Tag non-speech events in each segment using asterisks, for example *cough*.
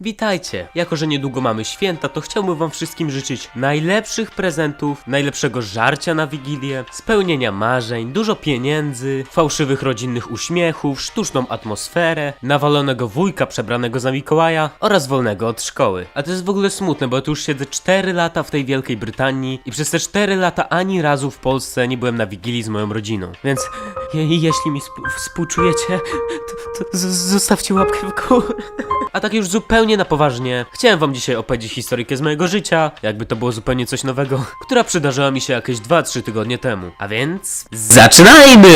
Witajcie! Jako, że niedługo mamy święta, to chciałbym wam wszystkim życzyć najlepszych prezentów, najlepszego żarcia na Wigilię, spełnienia marzeń, dużo pieniędzy, fałszywych rodzinnych uśmiechów, sztuczną atmosferę, nawalonego wujka przebranego za Mikołaja oraz wolnego od szkoły. A to jest w ogóle smutne, bo ja tu już siedzę 4 lata w tej Wielkiej Brytanii i przez te 4 lata ani razu w Polsce nie byłem na Wigilii z moją rodziną. Więc je, jeśli mi sp- współczujecie, to, to zostawcie łapkę w górę. A tak już zupełnie na poważnie, chciałem wam dzisiaj opowiedzieć historykę z mojego życia, jakby to było zupełnie coś nowego, *laughs* która przydarzyła mi się jakieś 2-3 tygodnie temu. A więc... ZAczynajmy!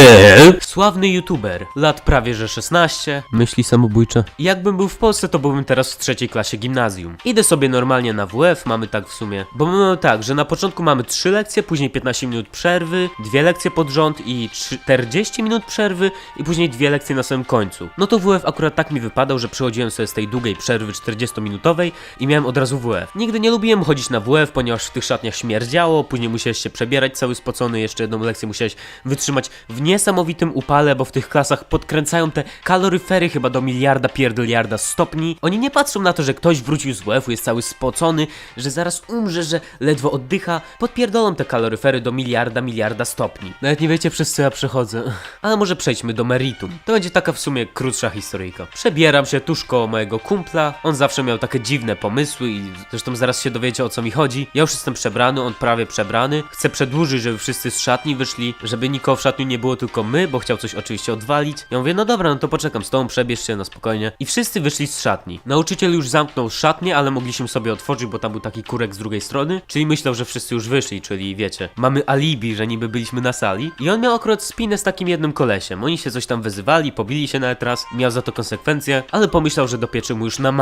Sławny youtuber, lat prawie że 16, myśli samobójcze. Jakbym był w Polsce, to byłbym teraz w trzeciej klasie gimnazjum. Idę sobie normalnie na WF, mamy tak w sumie, bo mamy tak, że na początku mamy 3 lekcje, później 15 minut przerwy, dwie lekcje pod rząd i 40 minut przerwy i później dwie lekcje na samym końcu. No to WF akurat tak mi wypadał, że przychodziłem sobie z tej długiej przerwy 40-minutowej i miałem od razu WF. Nigdy nie lubiłem chodzić na WF, ponieważ w tych szatniach śmierdziało, później musiałeś się przebierać cały spocony, jeszcze jedną lekcję musiałeś wytrzymać w niesamowitym upale, bo w tych klasach podkręcają te kaloryfery chyba do miliarda pierdoliarda stopni. Oni nie patrzą na to, że ktoś wrócił z WF-u, jest cały spocony, że zaraz umrze, że ledwo oddycha. Podpierdolą te kaloryfery do miliarda, miliarda stopni. Nawet nie wiecie przez co ja przechodzę. *laughs* Ale może przejdźmy do meritum. To będzie taka w sumie krótsza historyjka. Przebieram się tuż koło mojego kumpla. On zawsze miał takie dziwne pomysły i zresztą zaraz się dowiecie o co mi chodzi. Ja już jestem przebrany, on prawie przebrany. Chcę przedłużyć, żeby wszyscy z szatni wyszli, żeby nikogo w szatni nie było tylko my, bo chciał coś oczywiście odwalić. Ja mówię, no dobra, no to poczekam z tobą, przebierz się na spokojnie. I wszyscy wyszli z szatni. Nauczyciel już zamknął szatnię, ale mogliśmy sobie otworzyć, bo tam był taki kurek z drugiej strony. Czyli myślał, że wszyscy już wyszli, czyli wiecie, mamy alibi, że niby byliśmy na sali. I on miał akurat spinę z takim jednym kolesiem. Oni się coś tam wyzywali, pobili się nawet raz, miał za to konsekwencje, ale pomyślał, że dopieczy mu już na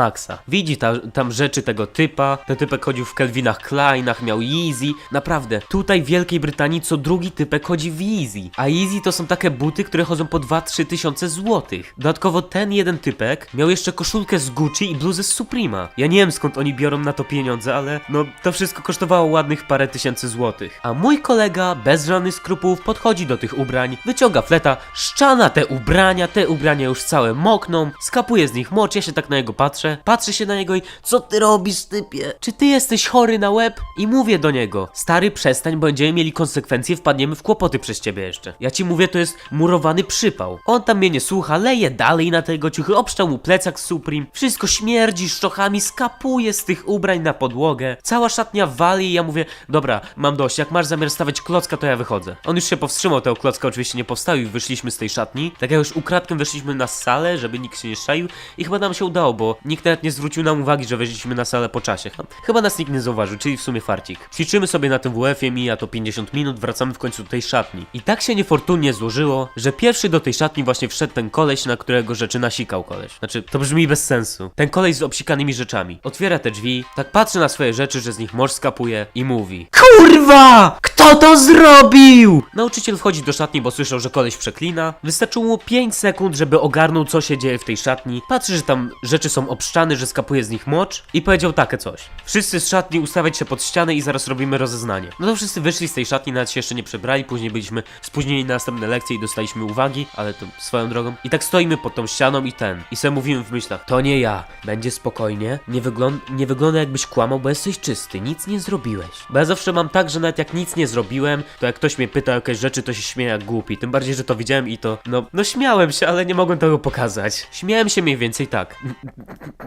Widzi ta, tam rzeczy tego typa, ten typek chodził w Kelvinach Kleinach, miał Yeezy. Naprawdę, tutaj w Wielkiej Brytanii co drugi typek chodzi w Yeezy. A Yeezy to są takie buty, które chodzą po 2-3 tysiące złotych. Dodatkowo ten jeden typek miał jeszcze koszulkę z Gucci i bluzę z Suprema. Ja nie wiem skąd oni biorą na to pieniądze, ale no to wszystko kosztowało ładnych parę tysięcy złotych. A mój kolega bez żadnych skrupułów podchodzi do tych ubrań, wyciąga fleta, szczana te ubrania, te ubrania już całe mokną, skapuje z nich mocz, ja się tak na niego patrzę, patrzę się na niego i co ty robisz typie? Czy ty jesteś chory na łeb? I mówię do niego, stary przestań, bo będziemy mieli konsekwencje, wpadniemy w kłopoty przez ciebie jeszcze. Ja ci mówię, to jest murowany przypał. On tam mnie nie słucha, leje dalej na tego ciuchy, obszczał mu plecak z Supreme, wszystko śmierdzi szczochami, skapuje z tych ubrań na podłogę, cała szatnia wali i ja mówię, dobra, mam dość, jak masz zamiar stawiać klocka, to ja wychodzę. On już się powstrzymał, tego klocka oczywiście nie powstawił, wyszliśmy z tej szatni, tak jak już ukradkiem weszliśmy na salę, żeby nikt się nie szczaił i chyba nam się udało, bo nikt nawet nie zwrócił nam uwagi, że weszliśmy na salę po czasie. Chyba nas nikt nie zauważył, czyli w sumie farcik. Ćwiczymy sobie na tym WF-ie, mija to 50 minut, wracamy w końcu do tej szatni. I tak się niefortunnie złożyło, że pierwszy do tej szatni właśnie wszedł ten koleś, na którego rzeczy nasikał koleś. Znaczy, to brzmi bez sensu. Ten koleś z obsikanymi rzeczami. Otwiera te drzwi, tak patrzy na swoje rzeczy, że z nich morz skapuje i mówi KURWA! Kto to zrobił? Nauczyciel wchodzi do szatni, bo słyszał, że koleś przeklina. Wystarczyło mu 5 sekund, żeby ogarnął, co się dzieje w tej szatni. Patrzy, że tam rzeczy są obszczane, że skapuje z nich mocz i powiedział takie coś. Wszyscy z szatni ustawiać się pod ścianę i zaraz robimy rozeznanie. No to wszyscy wyszli z tej szatni, nawet się jeszcze nie przebrali, później byliśmy spóźnieni na następne lekcje i dostaliśmy uwagi, ale to swoją drogą. I tak stoimy pod tą ścianą i ten. I sobie mówimy w myślach, to nie ja, będzie spokojnie, nie, wygląd nie wygląda jakbyś kłamał, bo jesteś czysty, nic nie zrobiłeś. Bo ja zawsze mam tak, że nawet jak nic nie zrobiłem, to jak ktoś mnie pyta o jakieś rzeczy, to się śmieję jak głupi. Tym bardziej, że to widziałem i to, no, no śmiałem się, ale nie mogłem tego pokazać. Śmiałem się mniej więcej tak.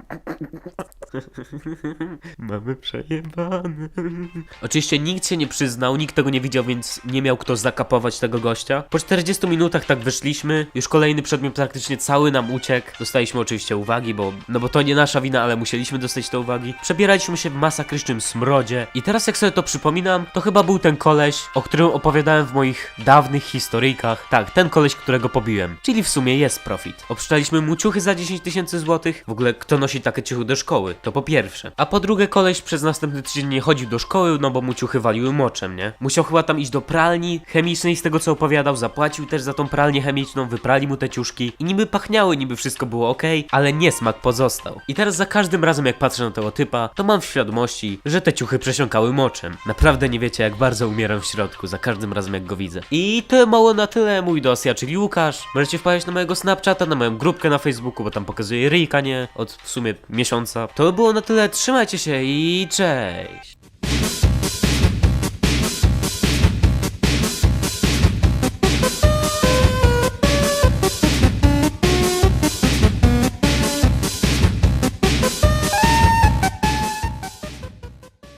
ハハハハ! *laughs* Mamy przejebane. Oczywiście nikt się nie przyznał, nikt tego nie widział, więc nie miał kto zakapować tego gościa. Po 40 minutach tak wyszliśmy, już kolejny przedmiot praktycznie cały nam uciekł. Dostaliśmy oczywiście uwagi, bo no bo to nie nasza wina, ale musieliśmy dostać te uwagi. Przebieraliśmy się w masakrycznym smrodzie i teraz jak sobie to przypominam, to chyba był ten koleś, o którym opowiadałem w moich dawnych historyjkach. Tak, ten koleś, którego pobiłem. Czyli w sumie jest profit. Obszczaliśmy mu ciuchy za 10 tysięcy złotych. W ogóle kto nosi takie ciuchy do szkoły? To po pierwsze. A po drugie, koleś przez następny tydzień nie chodził do szkoły, no bo mu ciuchy waliły moczem, nie? Musiał chyba tam iść do pralni chemicznej z tego co opowiadał, zapłacił też za tą pralnię chemiczną, wyprali mu te ciuszki i niby pachniały, niby wszystko było ok, ale niesmak pozostał. I teraz za każdym razem jak patrzę na tego typa, to mam w świadomości, że te ciuchy przesiąkały moczem. Naprawdę nie wiecie jak bardzo umieram w środku za każdym razem jak go widzę. I to mało na tyle, mój dos, ja czyli Łukasz. Możecie wpaść na mojego Snapchata, na moją grupkę na Facebooku, bo tam pokazuję ryjka, nie? Od w sumie miesiąca. To by było na tyle, trzymajcie się i cześć!